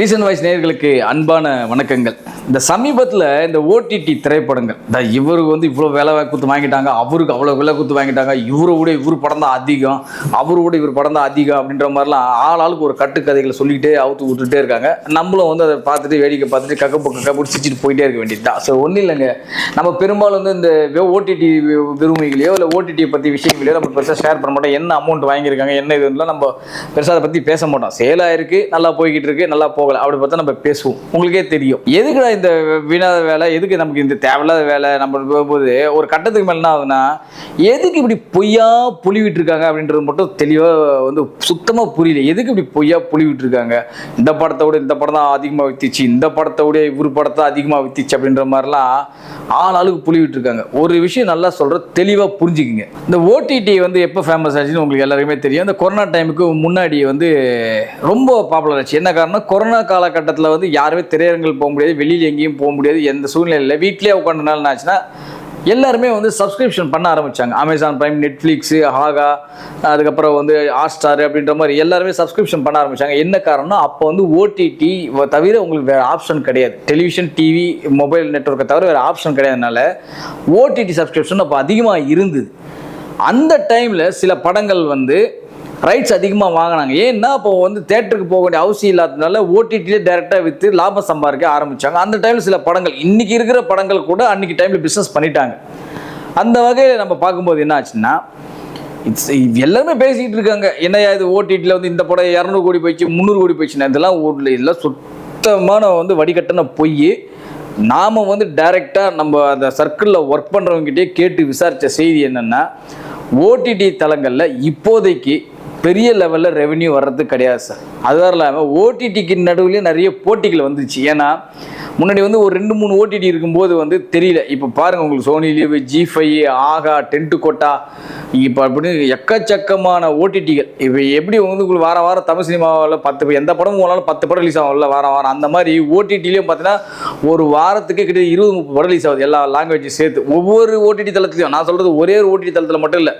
Reason voice நேர்களுக்கு அன்பான வணக்கங்கள். இந்த சமீபத்தில் இந்த ஓடிடி திரைப்படங்கள் இந்த இவருக்கு வந்து இவ்வளோ வேலை கொடுத்து வாங்கிட்டாங்க அவருக்கு அவ்வளோ விலை கொடுத்து வாங்கிட்டாங்க இவரை விட இவர் படம் தான் அதிகம் அவரை விட இவர் படம் தான் அதிகம் அப்படின்ற மாதிரிலாம் ஆள் ஆளுக்கு ஒரு கட்டுக்கதைகளை சொல்லிக்கிட்டே அவுத்து விட்டுட்டே இருக்காங்க. நம்மளும் வந்து அதை பார்த்துட்டு வேடிக்கை பார்த்துட்டு கக்க கக்க பிடிச்சிட்டு போயிட்டே இருக்க வேண்டியது தான். ஸோ ஒன்றும் இல்லைங்க. நம்ம பெரும்பாலும் வந்து இந்த ஓடிடி விரும்பிகளையோ இல்லை ஓடிடியை பற்றி விஷயங்களையோ நம்ம பெருசாக ஷேர் பண்ண மாட்டோம். என்ன அமௌண்ட் வாங்கியிருக்காங்க என்ன இதுலாம் நம்ம பெருசாக அதை பற்றி பேச மாட்டோம். சேல் இருக்குது நல்லா போய்கிட்டு இருக்கு நல்லா போகலை. அப்படி பார்த்தா நம்ம பேசுவோம். உங்களுக்கே தெரியும். எதுக்குடா இந்த வீணாத வேலை எதுக்கு நமக்கு இந்த தேவையில்லாத வேலை நம்ம போகும்போது ஒரு கட்டத்துக்கு மேலே என்ன ஆகுதுன்னா எதுக்கு இப்படி பொய்யா புலிவிட்டு இருக்காங்க அப்படின்றது மட்டும் தெளிவாக வந்து சுத்தமாக புரியல. எதுக்கு இப்படி பொய்யா புலிவிட்டுருக்காங்க இந்த படத்தை விட இந்த படம் தான் அதிகமாக வித்துச்சு இந்த படத்தை விட இவர் படத்தை அதிகமாக வித்துச்சு அப்படின்ற மாதிரிலாம் ஆள் ஆளுக்கு புலிவிட்டு விட்டுருக்காங்க ஒரு விஷயம் நல்லா சொல்கிற தெளிவாக புரிஞ்சுக்குங்க. இந்த ஓடிடி வந்து எப்போ ஃபேமஸ் ஆச்சுன்னு உங்களுக்கு எல்லாருக்குமே தெரியும். இந்த கொரோனா டைமுக்கு முன்னாடி வந்து ரொம்ப பாப்புலர் ஆச்சு. என்ன காரணம் கொரோனா காலகட்டத்தில் வந்து யாருமே திரையரங்கில் போக முடியாது வெளியில் எங்கேயும் போக முடியாது. எந்த சூழ்நிலையில். வீட்டிலே உட்காந்துனால என்ன ஆச்சுன்னா எல்லாருமே வந்து சப்ஸ்கிரிப்ஷன் பண்ண ஆரம்பித்தாங்க அமேசான் பிரைம் நெட்ஃப்ளிக்ஸு ஹாகா அதுக்கப்புறம் வந்து ஹாட் ஸ்டார் அப்படின்ற மாதிரி எல்லாருமே சப்ஸ்கிரிப்ஷன் பண்ண ஆரம்பித்தாங்க என்ன காரணம்னா அப்போ வந்து ஓடிடி தவிர உங்களுக்கு வேறு ஆப்ஷன் கிடையாது. டெலிவிஷன் டிவி மொபைல் நெட்ஒர்க்கை தவிர வேறு ஆப்ஷன் கிடையாதுனால ஓடிடி சப்ஸ்கிரிப்ஷன் அப்போ அதிகமாக இருந்தது. அந்த டைமில் சில படங்கள் வந்து ரைட்ஸ் அதிகமாக வாங்கினாங்க. ஏன்னா இப்போ வந்து தேட்டருக்கு போக வேண்டிய அவசியம் இல்லாததுனால ஓடிடிலே டேரெக்டாக விற்று லாபம் சம்பாதிக்க ஆரம்பித்தாங்க அந்த டைமில் சில படங்கள் இன்றைக்கி இருக்கிற படங்கள் கூட அன்றைக்கி டைமில் பிஸ்னஸ் பண்ணிட்டாங்க. அந்த வகையில் நம்ம பார்க்கும்போது என்ன ஆச்சுன்னா இட்ஸ் எல்லாருமே பேசிக்கிட்டு இருக்காங்க. என்னையா இது ஓடிடியில் வந்து இந்த படம் இரநூறு கோடி போயிடுச்சு முந்நூறு கோடி போயிடுச்சுன்னா. இதெல்லாம் ஊரில் இதெல்லாம் சுத்தமான வந்து வடிகட்டின பொய். நாம் வந்து டைரெக்டாக நம்ம அந்த சர்க்கிளில் ஒர்க் பண்ணுறவங்ககிட்டே கேட்டு விசாரித்த செய்தி என்னென்னா ஓடிடி தளங்களில் இப்போதைக்கு பெரிய லெவலில் ரெவென்யூ வர்றது கிடையாது சார் அதுவும் இல்லாமல் ஓடிடிக்கு நடுவுலேயே நிறைய போட்டிகள் வந்துச்சு. ஏன்னா முன்னாடி வந்து ஒரு ரெண்டு மூணு ஓடிடி இருக்கும்போது வந்து தெரியல. இப்போ பாருங்கள் உங்களுக்கு Sony LIV Zee five Aha Tentkotta இப்போ அப்படின்னு எக்கச்சக்கமான ஓடிடிகள் இப்போ எப்படி வந்து உங்களுக்கு வாரம் வாரம் தமிழ் சினிமாவில் பத்து எந்த படமும் போனாலும் பத்து படம் ரிலீஸ் ஆகும்ல வாரம் வாரம். அந்த மாதிரி ஓடிடிலையும் பார்த்தீங்கன்னா ஒரு வாரத்துக்கு கிட்ட இருபது முப்பது படம் ரிலீஸ் ஆகுது. எல்லா லாங்குவேஜும் சேர்த்து. ஒவ்வொரு ஓடிடி தளத்துலையும் நான் சொல்கிறது ஒரே ஒரு ஓடிடி தளத்தில் மட்டும் இல்லை.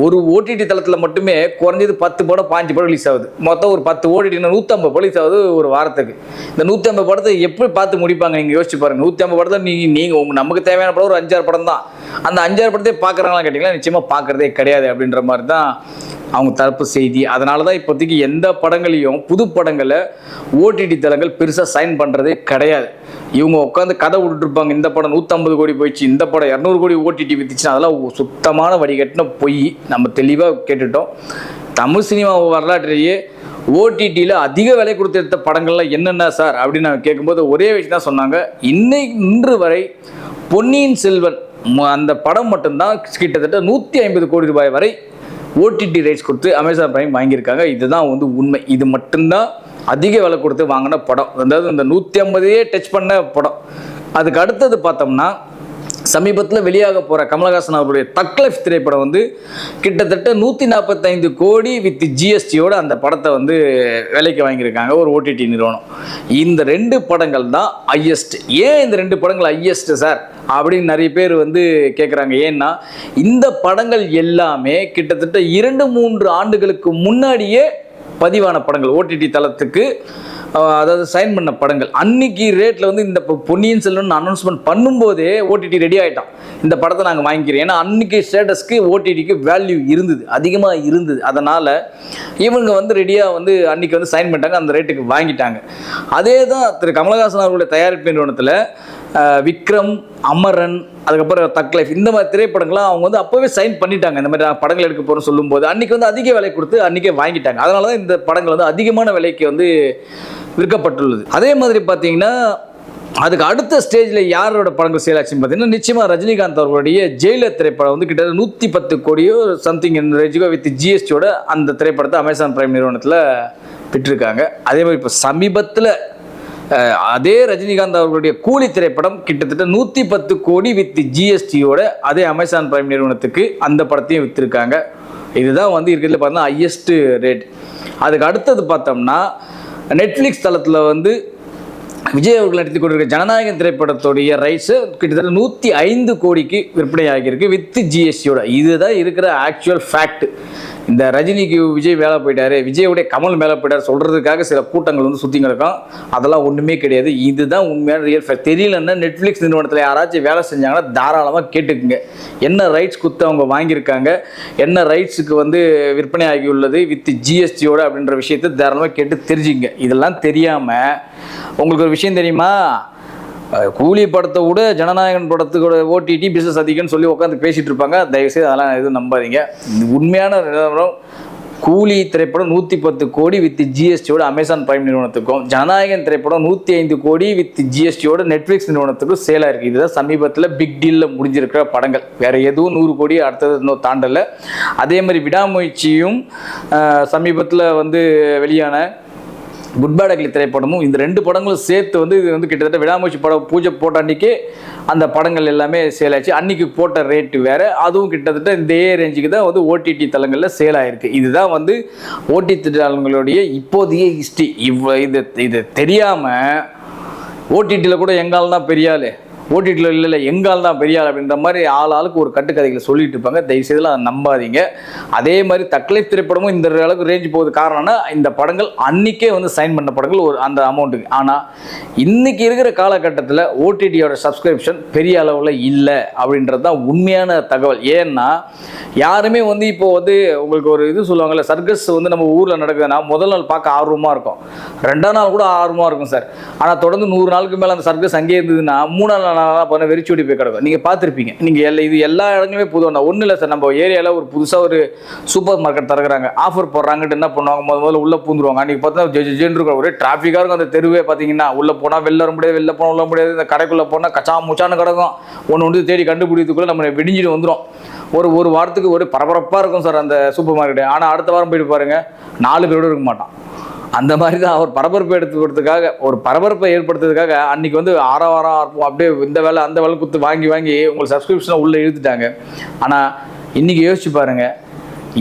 ஒரு ஓடிடி தளத்தில் மட்டுமே குறைஞ்சது பத்து படம் பாஞ்சு படம் ரிலீஸ் ஆகுது. மொத்தம் ஒரு பத்து ஓடிடினா நூற்றம்பது படம் ரிலீஸ் ஆகுது ஒரு வாரத்துக்கு. இந்த நூற்றம்பது படத்தை எப்படி பார்த்து முடிப்பாங்க? நீங்கள் யோசிச்சு பாருங்க. நூற்றம்பது படத்தை நீங்கள் நீங்கள் உங்கள் நமக்கு தேவையான படம் ஒரு அஞ்சாறு படம் தான். அந்த அஞ்சாறு படத்தை பார்க்குறாங்களா கேட்டிங்களா? நிச்சயமாக பார்க்குறதே கிடையாது அப்படின்ற மாதிரி தான் அவங்க தரப்பு செய்தி. அதனால தான் இப்போதைக்கு எந்த படங்களையும் புது படங்களை ஓடிடி தளங்கள் பெருசாக சைன் பண்ணுறதே கிடையாது. இவங்க உட்காந்து கதை விட்டுருப்பாங்க. இந்த படம் நூற்றம்பது கோடி போயிடுச்சு இந்த படம் இரநூறு கோடி ஓடிடி வித்துச்சுன்னா அதெல்லாம் சுத்தமான வடிகட்டின பொய் நம்ம தெளிவாக கேட்டுட்டோம். தமிழ் சினிமா வரலாற்றிலேயே ஓடிடியில் அதிக விலை கொடுத்து எடுத்த படங்கள்லாம் என்னென்ன சார் அப்படின்னு நான் கேட்கும்போது ஒரே விஷயம் தான் சொன்னாங்க. இன்னைக்கு இன்று வரை பொன்னியின் செல்வன் அந்த படம் மட்டும்தான் கிட்டத்தட்ட நூற்றி ஐம்பது கோடி ரூபாய் வரை ஓடிடி ரைட்ஸ் கொடுத்து அமேசான் பிரைம் வாங்கியிருக்காங்க. இதுதான் வந்து உண்மை. இது மட்டும்தான் அதிக விலை கொடுத்து வாங்கின படம். அதாவது இந்த நூற்றி ஐம்பதையே டச் பண்ண படம். அதுக்கு அடுத்தது பார்த்தோம்னா சமீபத்தில் வெளியாக போகிற கமலஹாசன் அவருடைய தக்லைஃப் திரைப்படம் வந்து கிட்டத்தட்ட நூற்றி நாற்பத்தைந்து கோடி வித் ஜிஎஸ்டியோட அந்த படத்தை வந்து விலைக்கு வாங்கியிருக்காங்க ஒரு ஓடிடி நிறுவனம். இந்த ரெண்டு படங்கள் தான் ஹையஸ்ட் ஏன் இந்த ரெண்டு படங்கள் ஹையஸ்ட் சார்? அப்படின்னு நிறைய பேர் வந்து கேட்குறாங்க ஏன்னா இந்த படங்கள் எல்லாமே கிட்டத்தட்ட இரண்டு மூன்று ஆண்டுகளுக்கு முன்னாடியே பதிவான படங்கள் ஓடிடி தளத்துக்கு அதாவது சைன் பண்ண படங்கள். அன்னைக்கு ரேட்டில் வந்து இந்த பொன்னியின் செல்வன் அனௌன்ஸ்மெண்ட் பண்ணும்போதே ஓடிடி ரெடி ஆகிட்டோம் இந்த படத்தை நாங்கள் வாங்கிக்கிறோம். ஏன்னா அன்னைக்கு ஸ்டேட்டஸ்க்கு ஓடிடிக்கு வேல்யூ இருந்தது. அதிகமாக இருந்தது. அதனால் இவங்க வந்து ரெடியாக வந்து அன்னைக்கு வந்து சைன் பண்ணிட்டாங்க. அந்த ரேட்டுக்கு வாங்கிட்டாங்க. அதே தான் திரு கமலஹாசன் அவர்களுடைய தயாரிப்பு நிறுவனத்தில் விக்ரம் அமரன் அதுக்கப்புறம் தக் லைஃப் இந்த மாதிரி திரைப்படங்கள்லாம் அவங்க வந்து அப்போவே சைன் பண்ணிட்டாங்க. இந்த மாதிரி படங்கள் எடுக்க போகிறோம்னு சொல்லும்போது அன்றைக்கி வந்து அதிக விலை கொடுத்து அன்றைக்கே வாங்கிட்டாங்க. அதனால தான் இந்த படங்கள் வந்து அதிகமான விலைக்கு வந்து விற்கப்பட்டுள்ளது. அதே மாதிரி பார்த்தீங்கன்னா அதுக்கு அடுத்த ஸ்டேஜில் யாரோட படங்கள் சேல் ஆச்சுன்னு பார்த்தீங்கன்னா நிச்சயமாக ரஜினிகாந்த் அவர்களுடைய ஜெயிலர் திரைப்படம் வந்து கிட்டத்தட்ட நூற்றி பத்து கோடியோ சம்திங் இந்த ரேஞ்சுக்கோ வித் ஜிஎஸ்டியோட அந்த திரைப்படத்தை அமேசான் பிரைம் நிறுவனத்தில் பெற்றிருக்காங்க. அதே மாதிரி இப்போ சமீபத்தில் அதே ரஜினிகாந்த் அவர்களுடைய கூலி திரைப்படம் கிட்டத்தட்ட நூற்றி பத்து கோடி வித் ஜிஎஸ்டியோட அதே அமேசான் பிரைம் நிறுவனத்துக்கு அந்த படத்தையும் விற்றுருக்காங்க இதுதான் வந்து இருக்கிறதுல பார்த்தோம்னா ஹையஸ்ட்டு ரேட் அதுக்கு அடுத்தது பார்த்தோம்னா நெட்ஃப்ளிக்ஸ் தளத்தில் வந்து விஜய் அவர்கள் நடித்து கொண்டிருக்கிற ஜனநாயகம் திரைப்படத்துடைய ரைட்ஸு கிட்டத்தட்ட நூற்றி ஐந்து கோடிக்கு விற்பனை ஆகியிருக்கு வித் ஜிஎஸ்டியோட இதுதான் இருக்கிற ஆக்சுவல் ஃபேக்ட் இந்த ரஜினிக்கு விஜய் மேலே போயிட்டாரு விஜயோடைய கமல் மேலே போயிட்டார் சொல்கிறதுக்காக சில கூட்டங்கள் வந்து சுற்றி கிடக்கும் அதெல்லாம் ஒன்றுமே கிடையாது. இதுதான் உண்மையான ரியல் ஃபேக்ட் தெரியலன்னா நெட்ஃப்ளிக்ஸ் நிறுவனத்தில் யாராச்சும் வேலை செஞ்சாங்கன்னா தாராளமாக கேட்டுக்குங்க. என்ன ரைட்ஸ் குத்து அவங்க வாங்கியிருக்காங்க? என்ன ரைட்ஸுக்கு வந்து விற்பனை ஆகியுள்ளது வித் ஜிஎஸ்டியோட அப்படின்ற விஷயத்தை தாராளமாக கேட்டு தெரிஞ்சுங்க இதெல்லாம் தெரியாமல் உங்களுக்கு ஒரு விஷயம் தெரியுமா? கூலி படத்தை விட ஜனநாயகன் படத்துக்கூட ஓடிடி பிஸ்னஸ் அதிகம்னு சொல்லி உட்காந்து பேசிட்டு இருப்பாங்க. தயவுசெய்து அதெல்லாம் எதுவும் நம்பாதீங்க. உண்மையான நிலவரம் கூலி திரைப்படம் நூற்றி பத்து கோடி வித் ஜிஎஸ்டியோட அமேசான் பிரைம் நிறுவனத்துக்கும் ஜனநாயகன் திரைப்படம் நூற்றி ஐந்து கோடி வித் ஜிஎஸ்டியோட நெட்ஃப்ளிக்ஸ் நிறுவனத்துக்கும் சேலாக இருக்குது இதுதான் சமீபத்தில் பிக் டீலில் முடிஞ்சிருக்கிற படங்கள். வேறு எதுவும் நூறு கோடி அடுத்தது இன்னும் தாண்டலை. அதே மாதிரி விடாமுயற்சியும் சமீபத்தில் வந்து வெளியான குட் பேட் அக்லி திரைப்படமும் இந்த ரெண்டு படங்களும் சேர்த்து வந்து இது வந்து கிட்டத்தட்ட விடாமூச்சி படம் பூஜை போட்ட அன்னைக்கு அந்த படங்கள் எல்லாமே சேல் ஆச்சு. அன்னைக்கு போட்ட ரேட்டு வேறு. அதுவும் கிட்டத்தட்ட இந்த ரேஞ்சுக்கு தான் வந்து ஓடிடி தளங்களில் சேல் ஆயிருக்கு. இதுதான் வந்து ஓடிடி தளங்களுடைய இப்போதைய ஹிஸ்ட்ரி இவ்வ இது இது தெரியாமல் ஓடிடியில் கூட எங்கால் தான் பெரிய ஓடிடியில் இல்லை இல்லை எங்கால் தான் பெரிய ஆள் அப்படின்ற மாதிரி ஆள் ஆளுக்கு ஒரு கட்டுக்கதைகளை சொல்லிட்டு இருப்பாங்க. தயவுசெய்துல அதை நம்பாதீங்க. அதே மாதிரி தக்கலை திரைப்படமும் இந்த அளவுக்கு ரேஞ்ச் போகுது. காரணம்னா இந்த படங்கள் அன்னைக்கே வந்து சைன் பண்ண படங்கள் ஒரு அந்த அமௌண்ட்டுக்கு ஆனால் இன்னைக்கு இருக்கிற காலகட்டத்தில் ஓடிடியோட சப்ஸ்கிரிப்ஷன் பெரிய அளவில் இல்லை அப்படின்றது தான் உண்மையான தகவல். ஏன்னா யாருமே வந்து இப்போ வந்து உங்களுக்கு ஒரு இது சொல்லுவாங்கல்ல சர்க்கஸ் வந்து நம்ம ஊரில் நடக்குதுன்னா முதல் நாள் பார்க்க ஆர்வமாக இருக்கும். ரெண்டாம் நாள் கூட ஆர்வமாக இருக்கும் சார். ஆனால் தொடர்ந்து நூறு நாளுக்கு மேலே அந்த சர்க்கஸ் அங்கேயே இருந்ததுன்னா மூணாம் நாள் பண்ண வெறிச்சோடி போய் கிடக்கும். நீங்கள் பார்த்துருப்பீங்க. நீங்கள் எல்லா இது எல்லா இடங்களுமே புதுவா ஒன்றும் இல்லை சார். நம்ம ஏரியாவில் ஒரு புதுசாக ஒரு சூப்பர் மார்க்கெட் திறக்கிறாங்க. ஆஃபர் போடுறாங்கட்டு என்ன பண்ணுவாங்க? முத முதல்ல உள்ளே பூந்துருவாங்க. அன்றைக்கி பார்த்தா ஜெ ஜென்னு இருக்கும். ஒரே டிராஃபிக்காக இருக்கும் அந்த தெருவே பார்த்தீங்கன்னா. உள்ளே போனால் வெளில வர முடியாது வெளில போனால் உள்ள முடியாது. இந்த கடைக்குள்ளே போனால் கச்சா முச்சான்னு கிடக்கும். ஒன்று ஒன்று தேடி கண்டுபிடித்துக்குள்ளே நம்ம விடிஞ்சிட்டு வந்துடும் ஒரு ஒரு வாரத்துக்கு ஒரு பரபரப்பாக இருக்கும் சார் அந்த சூப்பர் மார்க்கெட்டு. ஆனால் அடுத்த வாரம் போயிட்டு பாருங்கள் நாலு பேரோடு இருக்க மாட்டான். அந்த மாதிரி தான் அவர் பரபரப்பை எடுத்துக்கிறதுக்காக ஒரு பரபரப்பை ஏற்படுத்துறதுக்காக அன்னைக்கு வந்து ஆறாவாரம் ஆர்ப்பம் அப்படியே இந்த வேலை அந்த வேலை குத்து வாங்கி வாங்கி உங்களுக்கு சப்ஸ்கிரிப்ஷனை உள்ளே இழுத்துட்டாங்க. ஆனால் இன்னைக்கு யோசிச்சு பாருங்க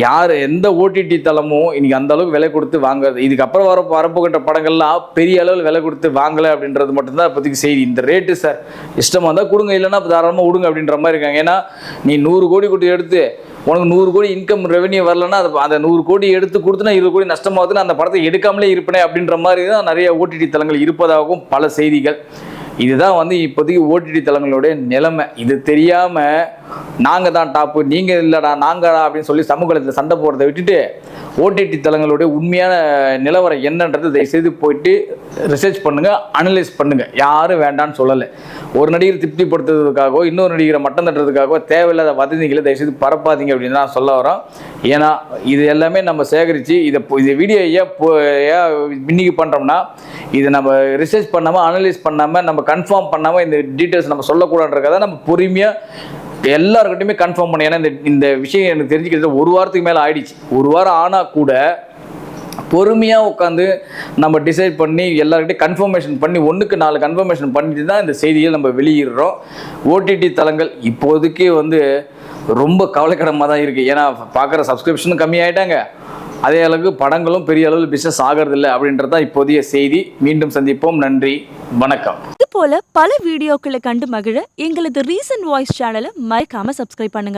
யார் எந்த ஓடிடி தளமும் இன்னைக்கு அந்த அளவுக்கு விலை கொடுத்து வாங்குறது இதுக்கப்புறம் வர வரப்போகின்ற படங்கள்லாம் பெரிய அளவில் விலை கொடுத்து வாங்கலை அப்படின்றது மட்டும்தான் இப்போதைக்கு செய்தி. இந்த ரேட்டு சார் இஷ்டமாக இருந்தால் கொடுங்க இல்லைன்னா தாராளமாக விடுங்க அப்படின்ற மாதிரி இருக்காங்க. ஏன்னா நீ நூறு கோடி கொடுத்து எடுத்து உனக்கு நூறு கோடி இன்கம் ரெவன்யூ வரலன்னா அது அந்த நூறு கோடி எடுத்து கொடுத்துனா இருபது கோடி நஷ்டமாகுதுன்னு அந்த படத்தை எடுக்காமலே இருப்பனே அப்படின்ற மாதிரி தான் நிறைய ஓடிடி தளங்கள் இருப்பதாகவும் பல செய்திகள். இதுதான் வந்து இப்போதைக்கு ஓடிடி தளங்களுடைய நிலைமை. இது தெரியாமல் நாங்கள் தான் டாப்பு நீங்கள் இல்லைடா நாங்கடா அப்படின்னு சொல்லி சமூகத்தில் சண்டை போடுறதை விட்டுட்டு ஓடிடி தளங்களுடைய உண்மையான நிலவரம் என்னன்றது தயவுசெய்து போயிட்டு ரிசர்ச் பண்ணுங்கள் அனலைஸ் பண்ணுங்கள் யாரும் வேண்டான்னு சொல்லலை. ஒரு நடிகர் திருப்திப்படுத்துறதுக்காகவோ இன்னொரு நடிகரை மட்டம் தட்டுறதுக்காகவோ தேவையில்லாத வதந்திகளை தயவுசெய்து பரப்பாதீங்க அப்படின்னு தான் சொல்ல வரோம். ஏன்னா இது எல்லாமே நம்ம சேகரித்து இதை இப்போ வீடியோ ஏன் ஏன் இன்னைக்கு பண்ணுறோம்னா இதை நம்ம ரிசர்ச் பண்ணாமல் அனலைஸ் பண்ணாமல் நம்ம கன்ஃபார்ம் பண்ணாமல் இந்த டீட்டெயில்ஸ் நம்ம சொல்லக்கூடாதுன்றதை நம்ம பொறுமையாக எல்லாருக்கிட்டையுமே கன்ஃபார்ம் பண்ணி. ஏன்னா இந்த இந்த விஷயம் எனக்கு தெரிஞ்சுக்கிறது ஒரு வாரத்துக்கு மேலே ஆயிடுச்சு. ஒரு வாரம் ஆனால் கூட பொறுமையாக உட்காந்து நம்ம டிசைட் பண்ணி எல்லாருக்கிட்டையும் கன்ஃபர்மேஷன் பண்ணி ஒன்றுக்கு நாலு கன்ஃபர்மேஷன் பண்ணிட்டு தான் இந்த செய்தியை நம்ம வெளியிடுறோம். ஓடிடி தளங்கள் இப்போதைக்கு வந்து ரொம்ப கவலைக்கிடமாக தான் இருக்குது ஏன்னா பார்க்குற சப்ஸ்கிரிப்ஷனும் கம்மியாயிட்டாங்க. அதே அளவுக்கு படங்களும் பெரிய அளவில் பிசினஸ் ஆகிறதில்ல அப்படின்றது தான் இப்போதைய செய்தி. மீண்டும் சந்திப்போம். நன்றி. வணக்கம். இது போல பல வீடியோக்களை கண்டு மகிழ எங்களது ரீசன்ட் வாய்ஸ் சேனலை மறைக்காம சப்ஸ்கிரைப் பண்ணுங்க.